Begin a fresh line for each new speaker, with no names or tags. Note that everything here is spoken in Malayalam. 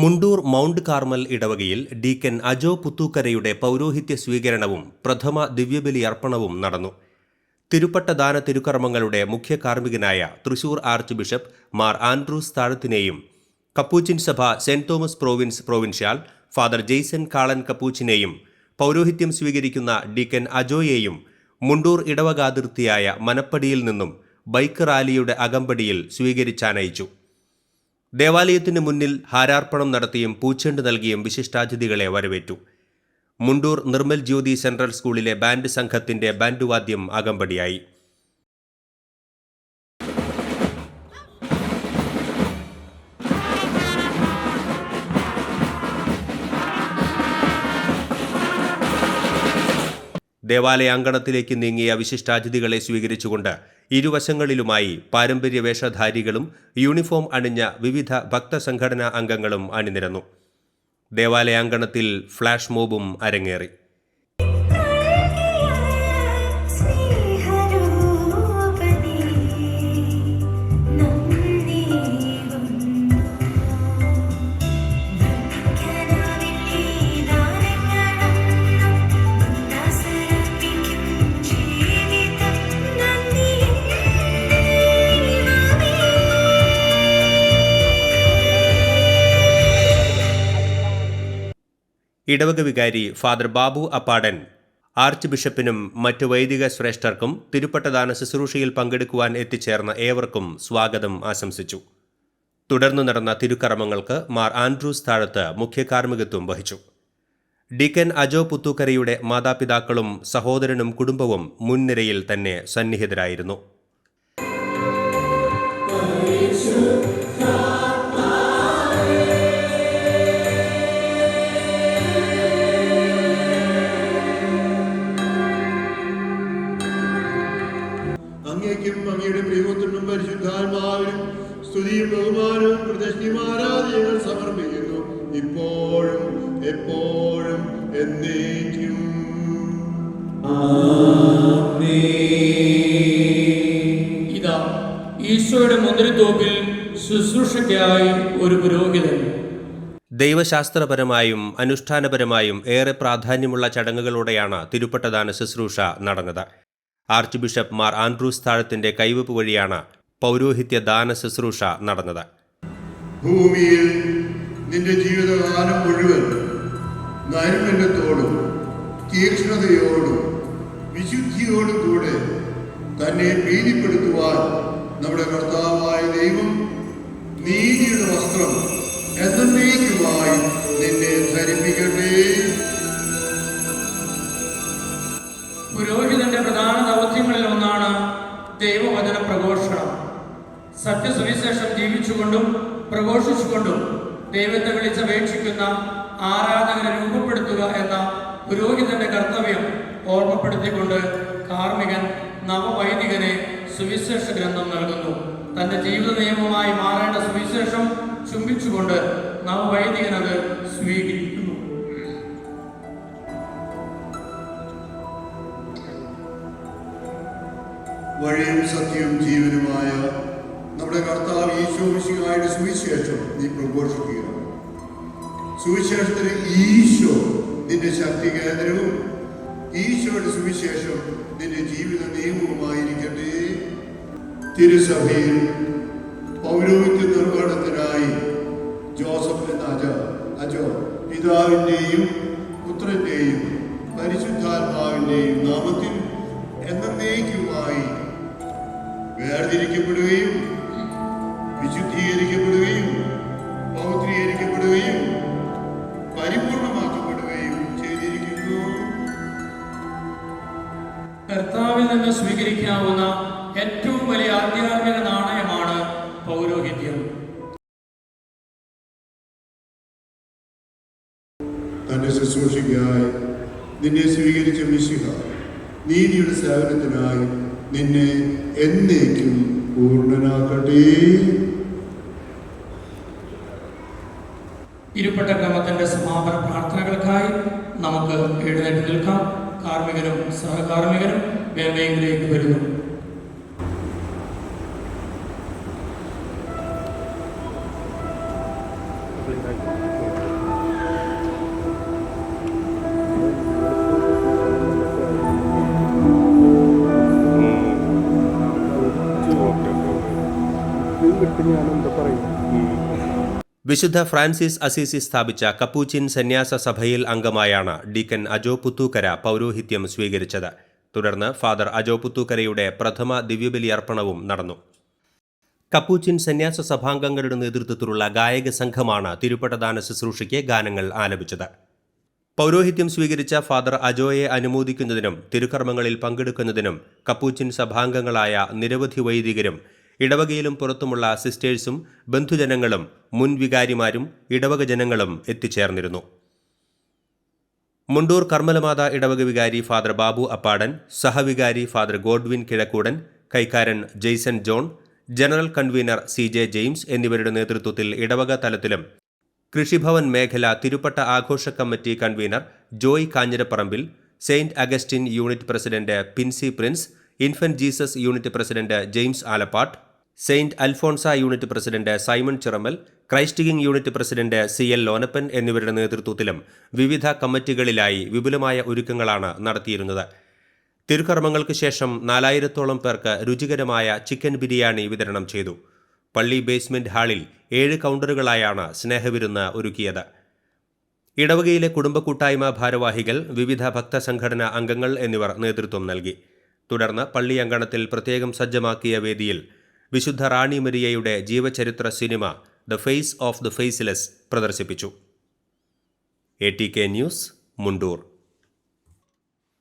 മുണ്ടൂർ മൗണ്ട് കാർമൽ ഇടവകയിൽ ഡീക്കൻ അജോ പുത്തൂക്കരയുടെ പൗരോഹിത്യ സ്വീകരണവും പ്രഥമ ദിവ്യബലി അർപ്പണവും നടന്നു. തിരുപ്പട്ട ദാന തിരുക്കർമ്മങ്ങളുടെ മുഖ്യ കാർമ്മികനായ Thrissur arch bishop Mar Andrews താഴത്തിനെയും Capuchin സഭ Saint Thomas province provincial father Jaison Kalan കപ്പൂച്ചിനെയും പൗരോഹിത്യം സ്വീകരിക്കുന്ന ഡീക്കൻ അജോയെയും മുണ്ടൂർ ഇടവകാതിർത്തിയായ മനപ്പടിയിൽ നിന്നും ബൈക്ക് റാലിയുടെ അകമ്പടിയിൽ സ്വീകരിച്ചാനയിച്ചു. ദേവാലയത്തിന് മുന്നിൽ ഹാരാർപ്പണം നടത്തിയും പൂച്ചെണ്ട് നൽകിയും വിശിഷ്ടാതിഥികളെ വരവേറ്റു. മുണ്ടൂർ നിർമ്മൽ ജ്യോതി സെൻട്രൽ സ്കൂളിലെ ബാൻഡ് സംഘത്തിന്റെ ബാൻഡ് വാദ്യം അകമ്പടിയായി. ദേവാലയ അങ്കണത്തിലേക്ക് നീങ്ങിയ വിശിഷ്ടാതിഥികളെ സ്വീകരിച്ചുകൊണ്ട് ഇരുവശങ്ങളിലുമായി പാരമ്പര്യ വേഷധാരികളും യൂണിഫോം അണിഞ്ഞ വിവിധ ഭക്തസംഘടനാ അംഗങ്ങളും അണിനിരന്നു. ദേവാലയാങ്കണത്തിൽ ഫ്ലാഷ് മോബും അരങ്ങേറി. ഇടവക വികാരി ഫാദർ ബാബു അപ്പാടൻ ആർച്ച് ബിഷപ്പിനും മറ്റ് വൈദിക ശ്രേഷ്ഠർക്കും തിരുപ്പട്ടദാന ശുശ്രൂഷയിൽ പങ്കെടുക്കുവാൻ എത്തിച്ചേർന്ന ഏവർക്കും സ്വാഗതം ആശംസിച്ചു. തുടർന്ന് നടന്ന തിരുക്കർമ്മങ്ങൾക്ക് മാർ ആൻഡ്രൂസ് താഴത്ത് മുഖ്യ കാർമ്മികത്വം വഹിച്ചു. ഡിക്കൻ അജോ പുത്തൂക്കരയുടെ മാതാപിതാക്കളും സഹോദരനും കുടുംബവും മുൻനിരയിൽ തന്നെ സന്നിഹിതരായിരുന്നു.
അങ്ങേക്കും അങ്ങയുടെ പ്രിയപുത്രനും പരിശുദ്ധാത്മാവിനും സ്തുതിയും ബഹുമാനവും പ്രദക്ഷിണയും ആരാധനകൾ സമർപ്പിക്കുന്നു. ഇപ്പോഴും എപ്പോഴും എന്നേക്കും.
ഇതാ ഈശോയുടെ മുന്തിരിത്തോപ്പിൽ ശുശ്രൂഷയ്ക്കായി ഒരു പുരോഹിതൻ.
ദൈവശാസ്ത്രപരമായും അനുഷ്ഠാനപരമായും ഏറെ പ്രാധാന്യമുള്ള ചടങ്ങുകളോടെയാണ് തിരുപ്പട്ടദാന ശുശ്രൂഷ നടന്നത്. ആർച്ച് ബിഷപ്പ് മാർ ആൻഡ്രൂസ് താഴത്തിന്റെ കൈവപ്പ് വഴിയാണ് പൗരോഹിത്യ ദാന ശുശ്രൂഷ നടന്നത്.
ഭൂമിയിൽ നിന്റെ ജീവിതകാലം മുഴുവൻ നൈർമല്യത്തോടും തീക്ഷ്ണതയോടും വിശുദ്ധിയോടും കൂടെ തന്നെ ഭീതിപ്പെടുത്തുവാൻ നമ്മുടെ കർത്താവായ ദൈവം നീതിയുടെ വസ്ത്രം എന്നേക്കുമായി
ജീവിച്ചുകൊണ്ടും പ്രഘോഷിച്ചുകൊണ്ടും ദൈവത്തെ വിളിച്ചപേക്ഷിക്കുന്ന ആരാധകരെ രൂപപ്പെടുത്തുക എന്ന പുരോഹിതന്റെ കർത്തവ്യം ഓർമ്മപ്പെടുത്തിക്കൊണ്ട് കാർമികൻ നവവൈദികനെ സുവിശേഷ ഗ്രന്ഥം നൽകുന്നു. തന്റെ ജീവിത നിയമമായി മാറേണ്ട സുവിശേഷം ചുംബിച്ചുകൊണ്ട് നവവൈദികൻ അത് സ്വീകരിക്കുന്നു.
വഴിയും സത്യവും ജീവനുമായ നമ്മുടെ കർത്താവ് ഈശോ മിശിഹായുടെ സുവിശേഷം നീ പ്രഘോഷിക്കുക. സുവിശേഷത്തിന് ഈശോ നിന്റെ ശക്തി കേന്ദ്രവും ഈശോയുടെ സുവിശേഷം നിന്റെ ജീവിത നിയമവുമായിരിക്കട്ടെ. തിരുസഭയിൽ പൗരോഹിത്യ നിർവഹണത്തിനായി ജോസഫ് എന്ന അജ അജോ പിതാവിന്റെയും പുത്രന്റെയും പരിശുദ്ധാത്മാവിന്റെയും നാമത്തിൽ എന്നേക്കുമായി വേർതിരിക്കപ്പെടുകയും വിശുദ്ധീകരിക്കപ്പെടുകയും പൗത്രീകരിക്കപ്പെടുകയും പരിപൂർണമാക്കപ്പെടുകയും ചെയ്തിരിക്കുന്നു.
കർത്താവിൽ നിന്ന് സ്വീകരിക്കാവുന്ന ഏറ്റവും വലിയ ആധ്യാത്മിക നാണയമാണ് പൗരോഹിത്യം.
തന്റെ ശുശ്രൂഷയ്ക്കായി നിന്നെ സ്വീകരിച്ച മിശിഹ നീതിയുടെ സേവനത്തിനായി നിന്നെ എന്നേക്കും പൂർണനാക്കട്ടെ.
ഇരുപട്ട ഗ്രാമത്തിന്റെ സമാപന പ്രാർത്ഥനകൾക്കായി നമുക്ക് എഴുന്നേറ്റ് നിൽക്കാം കാർമ്മികനും സഹകാർമ്മികനും വേമയിലേക്ക് വരുന്നു
ഞാൻ എന്താ പറയും വിശുദ്ധ ഫ്രാൻസിസ് അസീസി സ്ഥാപിച്ച കപ്പൂച്ചിൻ സന്യാസ സഭയിൽ അംഗമായാണ് ഡീക്കൻ അജോ പുത്തൂക്കര പൗരോഹിത്യം സ്വീകരിച്ചത്. തുടർന്ന് ഫാദർ അജോ പുത്തൂക്കരയുടെ പ്രഥമ ദിവ്യബലി അർപ്പണവും നടന്നു. കപ്പൂച്ചിൻ സന്യാസ സഭാംഗങ്ങളുടെ നേതൃത്വത്തിലുള്ള ഗായക സംഘമാണ് തിരുപ്പട്ടദാന ശുശ്രൂഷയ്ക്ക് ഗാനങ്ങൾ ആലപിച്ചത്. പൗരോഹിത്യം സ്വീകരിച്ച ഫാദർ അജോയെ അനുമോദിക്കുന്നതിനും തിരുക്കർമ്മങ്ങളിൽ പങ്കെടുക്കുന്നതിനും കപ്പൂച്ചിൻ സഭാംഗങ്ങളായ നിരവധി വൈദികരും ഇടവകയിലും പുറത്തുമുള്ള സിസ്റ്റേഴ്സും ബന്ധുജനങ്ങളും മുൻവികാരിമാരും ഇടവക ജനങ്ങളും എത്തിച്ചേർന്നിരുന്നു. മുണ്ടൂർ കർമ്മലമാത ഇടവക വികാരി ഫാദർ ബാബു അപ്പാടൻ സഹവികാരി father Godwin Kizhakkoodan കൈക്കാരൻ Jaison John general convener C J James എന്നിവരുടെ നേതൃത്വത്തിൽ ഇടവക തലത്തിലും കൃഷിഭവൻ മേഖല തിരുപ്പട്ട ആഘോഷ committee convener Joy Kanjirapparambil Saint Augustine unit president Pincy Prince infant Jesus unit president James Alappatt Saint Alphonsa unit president Simon Chiramel Christ King unit president C L Lonappan എന്നിവരുടെ നേതൃത്വത്തിലും വിവിധ കമ്മിറ്റികളിലായി വിപുലമായ ഒരുക്കങ്ങളാണ് നടത്തിയിരുന്നത്. തിരുക്കർമ്മങ്ങൾക്ക് ശേഷം നാലായിരത്തോളം പേർക്ക് രുചികരമായ ചിക്കൻ ബിരിയാണി വിതരണം ചെയ്തു. പള്ളി ബേസ്മെന്റ് ഹാളിൽ ഏഴ് കൗണ്ടറുകളായാണ് സ്നേഹവിരുന്ന് ഒരുക്കിയത്. ഇടവകയിലെ കുടുംബ കൂട്ടായ്മ ഭാരവാഹികൾ വിവിധ ഭക്തസംഘടനാ അംഗങ്ങൾ എന്നിവർ നേതൃത്വം നൽകി. തുടർന്ന് പള്ളി അങ്കണത്തിൽ പ്രത്യേകം സജ്ജമാക്കിയ വേദിയിൽ വിശുദ്ധ റാണി മരിയയുടെ ജീവചരിത്ര cinema the face of the faceless പ്രദർശിപ്പിച്ചു. A T K news Mundur.